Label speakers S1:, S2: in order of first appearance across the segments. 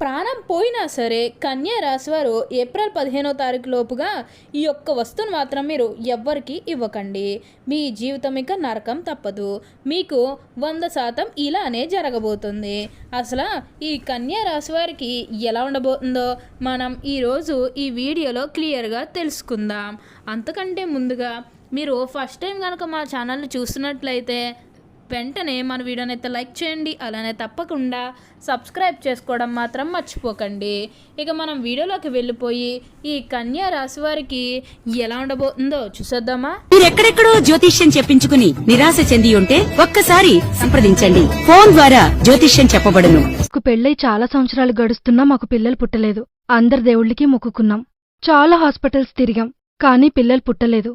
S1: ప్రాణం పోయినా సరే కన్యా రాశి వారు ఏప్రిల్ పదిహేనో తారీఖు లోపుగా ఈ యొక్క వస్తువును మాత్రం మీరు ఎవ్వరికి ఇవ్వకండి. మీ జీవితం ఇక నరకం తప్పదు. మీకు వంద శాతం ఇలానే జరగబోతుంది. అసలు ఈ కన్యా రాశి వారికి ఎలా ఉండబోతుందో మనం ఈరోజు ఈ వీడియోలో క్లియర్గా తెలుసుకుందాం. అంతకంటే ముందుగా మీరు ఫస్ట్ టైం కనుక మా ఛానల్ని చూస్తున్నట్లయితే వెంటనే మన వీడియోని అయితే లైక్ చేయండి అలానే తప్పకుండా సబ్స్క్రైబ్ చేసుకోవడం మాత్రం మర్చిపోకండి. ఇక మనం వీడియోలోకి వెళ్ళిపోయి ఈ కన్యా రాశి వారికి ఎలా ఉండబోతుందో చూసేద్దామా?
S2: మీరెక్కడెక్కడో జ్యోతిష్యం చెప్పించుకుని నిరాశ చెంది ఉంటే ఒక్కసారి సంప్రదించండి. ఫోన్ ద్వారా జ్యోతిష్యం చెప్పబడును.
S3: మాకు పెళ్ళై చాలా సంవత్సరాలు గడుస్తున్నా మాకు పిల్లలు పుట్టలేదు. అందరి దేవుళ్ళకి మొక్కుకున్నాం. చాలా హాస్పిటల్స్ తిరిగాం కానీ పిల్లలు పుట్టలేదు.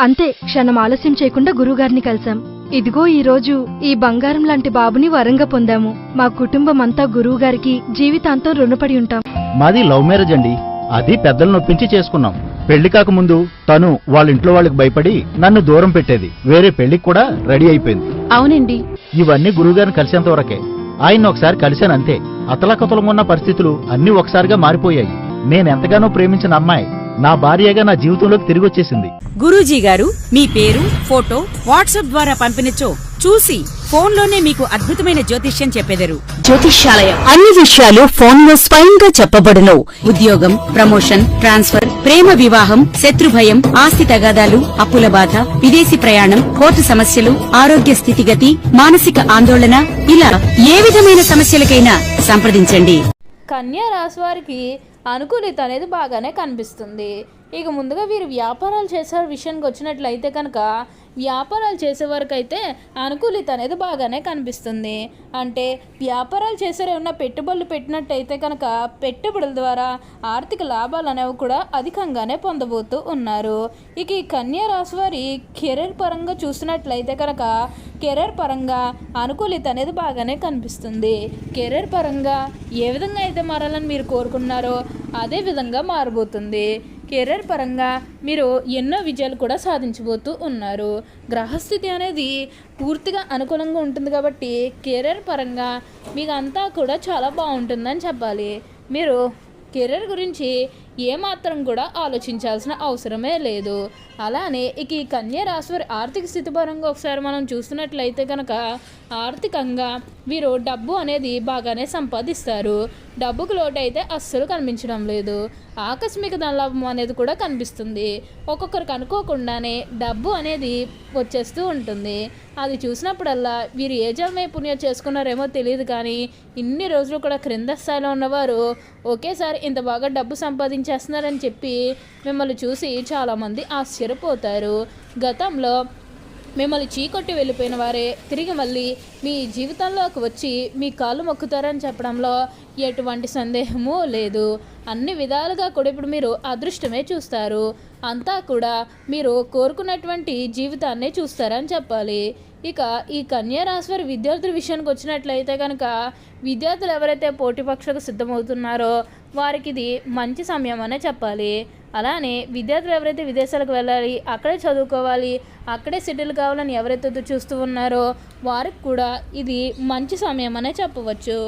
S3: అంతే క్షణం ఆలస్యం చేయకుండా గురువుగారిని కలిశాం. ఇదిగో ఈ రోజు ఈ బంగారం లాంటి బాబుని వరంగా పొందాము. మా కుటుంబం అంతా గురువుగారికి జీవితాంతం రుణపడి ఉంటాం.
S4: మాది లవ్ మ్యారేజ్ అండి. అది పెద్దలు నొప్పించి చేసుకున్నాం. పెళ్ళి కాకముందు తను వాళ్ళ ఇంట్లో వాళ్ళకి భయపడి నన్ను దూరం పెట్టేది. వేరే పెళ్ళికి కూడా రెడీ అయిపోయింది.
S3: అవునండి.
S4: ఇవన్నీ గురువుగారిని కలిసేంత వరకే. ఆయన ఒకసారి కలిశానంతే అతలకతలం ఉన్న పరిస్థితులు అన్ని ఒకసారిగా మారిపోయాయి. నేనెంతగానో ప్రేమించిన అమ్మాయి. నా భార్యగా నా జీవితంలోకి తిరిగి వచ్చేసింది
S2: గురూజీ గారు మీ పేరు ఫోటో వాట్సాప్ ద్వారా పంపినచో చూసి ఫోన్లోనే మీకు అద్భుతమైన జ్యోతిష్యం చెప్పెదరు. జ్యోతిష్యాలయం. అన్ని విషయాలు ఫోన్లో స్వయంగా చెప్పబడును. ఉద్యోగం ప్రమోషన్ ట్రాన్స్ఫర్ ప్రేమ వివాహం శత్రు భయం ఆస్తి తగాదాలు అప్పుల బాధ విదేశీ ప్రయాణం కోర్టు సమస్యలు ఆరోగ్య స్థితిగతి మానసిక ఆందోళన ఇలా ఏ విధమైన సమస్యలకైనా సంప్రదించండి.
S1: కన్యా రాశి వారికి అనుకూలిత అనేది బాగానే కనిపిస్తుంది. ఇక ముందుగా వీరు వ్యాపారాలు చేసే విషయానికి వచ్చినట్లయితే కనుక వ్యాపారాలు చేసే అయితే అనుకూలిత అనేది బాగానే కనిపిస్తుంది. అంటే వ్యాపారాలు చేసే ఏమన్నా పెట్టుబడులు పెట్టినట్టయితే కనుక పెట్టుబడుల ద్వారా ఆర్థిక లాభాలు అనేవి కూడా అధికంగానే పొందబోతూ ఉన్నారు. ఇక ఈ కన్యా రాశి వారి కెరీర్ పరంగా చూసినట్లయితే కనుక కెరీర్ పరంగా అనుకూలిత అనేది బాగానే కనిపిస్తుంది. కెరీర్ పరంగా ఏ విధంగా అయితే మారాలని మీరు కోరుకున్నారో అదే విధంగా మారబోతుంది. కెరీర్ పరంగా మీరు ఎన్నో విజయాలు కూడా సాధించబోతూ ఉన్నారు. గ్రహస్థితి అనేది పూర్తిగా అనుకూలంగా ఉంటుంది కాబట్టి కెరీర్ పరంగా మీకు అంతా కూడా చాలా బాగుంటుందని చెప్పాలి. మీరు కెరీర్ గురించి ఏమాత్రం కూడా ఆలోచించాల్సిన అవసరమే లేదు. అలానే ఇక ఈ కన్యా రాశి వారి ఆర్థిక స్థితి పరంగా ఒకసారి మనం చూస్తున్నట్లయితే కనుక ఆర్థికంగా వీరు డబ్బు అనేది బాగానే సంపాదిస్తారు. డబ్బుకు లోటు అయితే అస్సలు కనిపించడం లేదు. ఆకస్మిక ధనలాభం అనేది కూడా కనిపిస్తుంది. ఒక్కొక్కరికి అనుకోకుండానే డబ్బు అనేది వచ్చేస్తూ ఉంటుంది. అది చూసినప్పుడల్లా వీరు ఏ జన్మే పుణ్యం చేసుకున్నారేమో తెలియదు కానీ ఇన్ని రోజులు కూడా క్రింద స్థాయిలో ఉన్నవారు ఒకేసారి ఇంత బాగా డబ్బు చేస్తున్నారని చెప్పి మిమ్మల్ని చూసి చాలామంది ఆశ్చర్యపోతారు. గతంలో మిమ్మల్ని చీకొట్టి వెళ్ళిపోయిన వారే తిరిగి మళ్ళీ మీ జీవితంలోకి వచ్చి మీ కాళ్ళు మొక్కుతారని చెప్పడంలో ఎటువంటి సందేహము లేదు. అన్ని విధాలుగా కూడా ఇప్పుడు మీరు అదృష్టమే చూస్తారు. అంతా కూడా మీరు కోరుకున్నటువంటి జీవితాన్నే చూస్తారని చెప్పాలి. ఇక ఈ కన్యా వారి విద్యార్థుల విషయానికి వచ్చినట్లయితే కనుక విద్యార్థులు ఎవరైతే పోటీ పక్షకు సిద్ధమవుతున్నారో వారికి ఇది మంచి సమయం అనే చెప్పాలి. అలానే విద్యార్థులు ఎవరైతే విదేశాలకు వెళ్ళాలి అక్కడే చదువుకోవాలి అక్కడే సెటిల్ కావాలని ఎవరైతే చూస్తూ ఉన్నారో వారికి కూడా ఇది మంచి సమయం అనే చెప్పవచ్చు.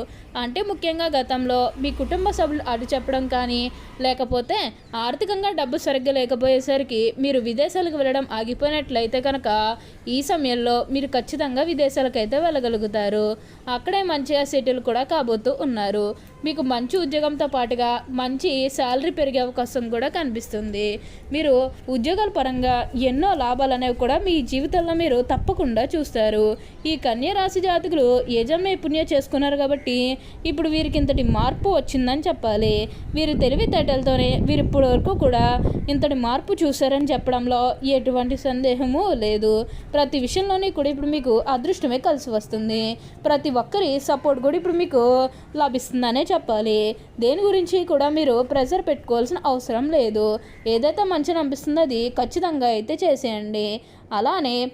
S1: అంటే ముఖ్యంగా గతంలో మీ కుటుంబ సభ్యులు అటు చెప్పడం కానీ లేకపోతే ఆర్థికంగా డబ్బు సరిగ్గా లేకపోయేసరికి మీరు విదేశాలకు వెళ్ళడం ఆగిపోయినట్లయితే కనుక ఈ సమయంలో మీరు ఖచ్చితంగా విదేశాలకైతే వెళ్ళగలుగుతారు. అక్కడే మంచిగా సెటిల్ కూడా కాబోతూ ఉన్నారు. మీకు మంచి ఉద్యోగంతో పాటుగా మంచి శాలరీ పెరిగే అవకాశం కూడా కనిపిస్తుంది. మీరు ఉద్యోగాల పరంగా ఎన్నో లాభాలు అనేవి కూడా మీ జీవితంలో మీరు తప్పకుండా చూస్తారు. ఈ కన్యా రాశి జాతకులు యజమే పుణ్య చేసుకున్నారు కాబట్టి ఇప్పుడు వీరికి ఇంతటి మార్పు వచ్చిందని చెప్పాలి. వీరి తెలివితేటలతోనే వీరు ఇప్పటి వరకు కూడా ఇంతటి మార్పు చూశారని చెప్పడంలో ఎటువంటి సందేహము లేదు. ప్రతి విషయంలోనే కూడా ఇప్పుడు మీకు అదృష్టమే కలిసి వస్తుంది. ప్రతి ఒక్కరి సపోర్ట్ కూడా ఇప్పుడు మీకు లభిస్తుందనే చెప్పాలి. దేని గురించి కూడా మీరు ప్రెజర్ పెట్టుకోవాల్సిన అవసరం లేదు. ఏదైతే మంచిని అనిపిస్తుందో అది ఖచ్చితంగా అయితే చేసేయండి. అలానే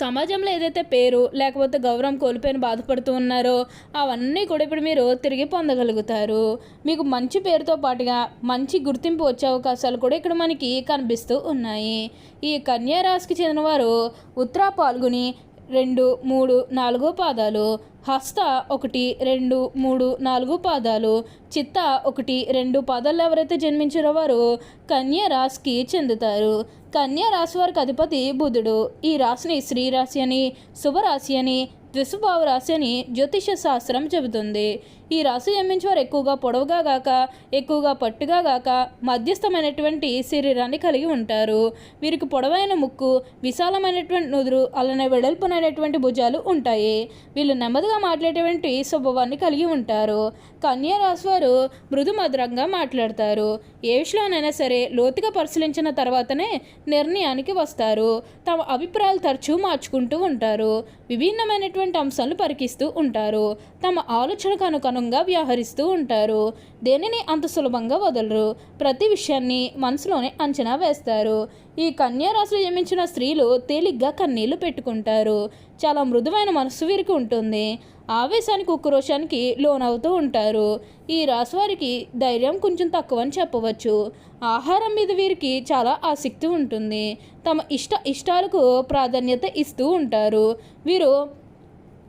S1: సమాజంలో ఏదైతే పేరు లేకపోతే గౌరవం కోల్పోయిన బాధపడుతూ ఉన్నారో అవన్నీ కూడా ఇప్పుడు మీరు తిరిగి పొందగలుగుతారు. మీకు మంచి పేరుతో పాటుగా మంచి గుర్తింపు వచ్చే అవకాశాలు కూడా ఇక్కడ మనకి కనిపిస్తూ ఉన్నాయి. ఈ కన్యా రాశికి చెందినవారు ఉత్తరా పాల్గొని రెండు మూడు నాలుగో పాదాలు. హస్త ఒకటి రెండు మూడు నాలుగు పాదాలు. చిత్త ఒకటి రెండు పాదాలు ఎవరైతే జన్మించారో వారు కన్యా రాశికి చెందుతారు. కన్యా రాశి వారికి అధిపతి బుధుడు. ఈ రాశిని శ్రీ రాశి అని శుభరాశి అని ద్విసుభావ రాశి అని జ్యోతిష శాస్త్రం చెబుతుంది. ఈ రాశి జన్మించే వారు ఎక్కువగా పొడవుగా గాక ఎక్కువగా పట్టుగా గాక మధ్యస్థమైనటువంటి శరీరాన్ని కలిగి ఉంటారు. వీరికి పొడవైన ముక్కు విశాలమైనటువంటి నుదురు అలానే వెడల్పునైనటువంటి భుజాలు ఉంటాయి. వీళ్ళు నెమ్మదిగా మాట్లాడేటువంటి స్వభావాన్ని కలిగి ఉంటారు. కన్యా రాశి వారు మృదు మధురంగా మాట్లాడతారు. ఏ విషయంలోనైనా సరే లోతుగా పరిశీలించిన తర్వాతనే నిర్ణయానికి వస్తారు. తమ అభిప్రాయాలు తరచూ మార్చుకుంటూ ఉంటారు. విభిన్నమైనటువంటి అంశాలను పరికిస్తూ ఉంటారు. తమ ఆలోచనకు అనుగుణంగా వ్యవహరిస్తూ ఉంటారు. దేనిని అంత సులభంగా వదలరు? ప్రతి విషయాన్ని మనసులోనే అంచనా వేస్తారు. ఈ కన్యారాశిలో జన్మించిన స్త్రీలు తేలిగ్గా కన్నీళ్ళు పెట్టుకుంటారు. చాలా మృదువైన మనసు వీరికి ఉంటుంది. ఆవేశానికి ఉక్రోషానికి లోనవుతూ ఉంటారు. ఈ రాశి వారికి ధైర్యం కొంచెం తక్కువ అని చెప్పవచ్చు. ఆహారం మీద వీరికి చాలా ఆసక్తి ఉంటుంది. తమ ఇష్ట ఇష్టాలకు ప్రాధాన్యత ఇస్తూ ఉంటారు. వీరు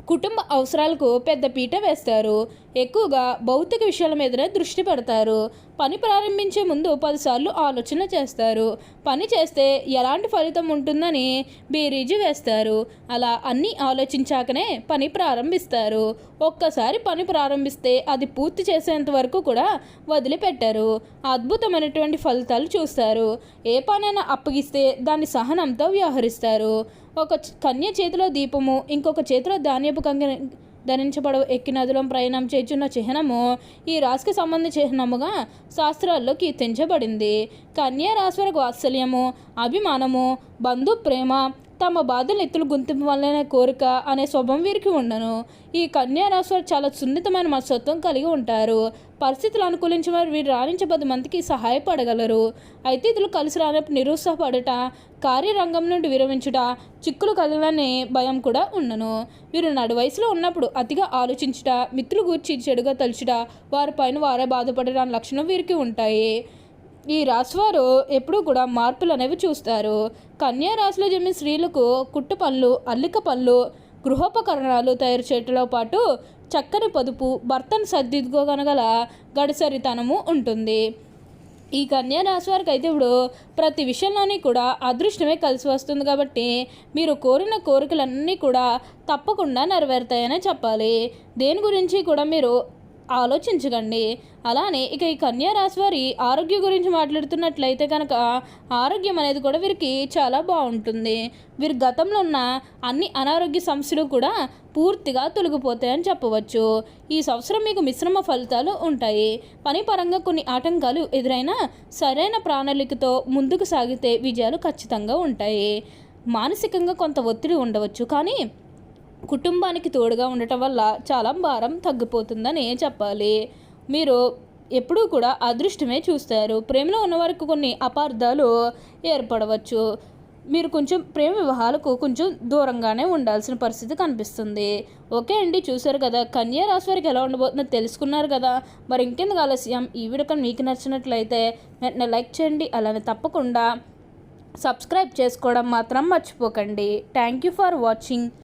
S1: కుటుంబ అవసరాలకు పెద్ద పీట వేస్తారు. ఎక్కువగా భౌతిక విషయాల మీదనే దృష్టి పెడతారు. పని ప్రారంభించే ముందు పదిసార్లు ఆలోచన చేస్తారు. పని చేస్తే ఎలాంటి ఫలితం ఉంటుందని బేరీజు వేస్తారు. అలా అన్నీ ఆలోచించాకనే పని ప్రారంభిస్తారు. ఒక్కసారి పని ప్రారంభిస్తే అది పూర్తి చేసేంత వరకు కూడా వదిలిపెట్టారు. అద్భుతమైనటువంటి ఫలితాలు చూస్తారు. ఏ పనైనా అప్పగిస్తే దాన్ని సహనంతో వ్యవహరిస్తారు. ఒక కన్య చేతిలో దీపము ఇంకొక చేతిలో ధాన్యపు కంగ ధరించబడ ఎక్కి నదిలో ప్రయాణం చేస్తున్న చిహ్నము ఈ రాశికి సంబంధించిన చిహ్నముగా శాస్త్రాల్లో కీర్తించబడింది. కన్యా రాశి వారికి వాత్సల్యము అభిమానము బంధు ప్రేమ తమ బాధలు ఎత్తులు గుంతింపు వల్లనే కోరిక అనే స్వభావం వీరికి ఉండను. ఈ కన్యా రాశివారు చాలా సున్నితమైన మనస్తత్వం కలిగి ఉంటారు. పరిస్థితులు అనుకూలించిన వారు వీరు రాణించే పది మందికి సహాయపడగలరు. అయితే ఇతరులు కలిసి రానప్పుడు నిరుత్సాహపడట కార్యరంగం నుండి విరమించుట చిక్కులు కలగలనే భయం కూడా ఉండను. వీరు నడు వయసులో ఉన్నప్పుడు అతిగా ఆలోచించుట మిత్రులు గూర్చి చెడుగా తలుచుట వారిపైన వారే బాధపడడానికి లక్షణం వీరికి ఉంటాయి. ఈ రాశివారు ఎప్పుడూ కూడా మార్పులు అనేవి చూస్తారు. కన్యా రాశిలో స్త్రీలకు కుట్టు పనులు అల్లిక పనులు గృహోపకరణాలు తయారు చేయటంలో పాటు చక్కని పొదుపు భర్తను సర్దిద్దుకోగనగల గడిసరితనము ఉంటుంది. ఈ కన్యా రాశి వారికి అయితే ఇప్పుడు ప్రతి విషయంలోని కూడా అదృష్టమే కలిసి వస్తుంది కాబట్టి మీరు కోరిన కోరికలన్నీ కూడా తప్పకుండా నెరవేరుతాయనే చెప్పాలి. దేని గురించి కూడా మీరు ఆలోచించకండి. అలానే ఇక ఈ కన్యా రాశి వారి ఆరోగ్యం గురించి మాట్లాడుతున్నట్లయితే కనుక ఆరోగ్యం అనేది కూడా వీరికి చాలా బాగుంటుంది. వీరి గతంలో ఉన్న అన్ని అనారోగ్య సమస్యలు కూడా పూర్తిగా తొలగిపోతాయని చెప్పవచ్చు. ఈ సంవత్సరం మీకు మిశ్రమ ఫలితాలు ఉంటాయి. పని పరంగా కొన్ని ఆటంకాలు ఎదురైనా సరైన ప్రణాళికతో ముందుకు సాగితే విజయాలు ఖచ్చితంగా ఉంటాయి. మానసికంగా కొంత ఒత్తిడి ఉండవచ్చు. కానీ కుటుంబానికి తోడుగా ఉండటం వల్ల చాలా భారం తగ్గిపోతుందని చెప్పాలి. మీరు ఎప్పుడూ కూడా అదృష్టమే చూస్తారు. ప్రేమలో ఉన్నవారికి కొన్ని అపార్థాలు ఏర్పడవచ్చు. మీరు కొంచెం ప్రేమ వివాహాలకు కొంచెం దూరంగానే ఉండాల్సిన పరిస్థితి కనిపిస్తుంది. ఓకే అండి చూశారు కదా. కన్యా రాశి వారికి ఎలా ఉండబోతుందో తెలుసుకున్నారు కదా. మరి ఇంకెందుకు ఆలస్యం? ఈ వీడియో మీకు నచ్చినట్లయితే వెంటనే లైక్ చేయండి. అలానే తప్పకుండా సబ్స్క్రైబ్ చేసుకోవడం మాత్రం మర్చిపోకండి. Thank you for watching.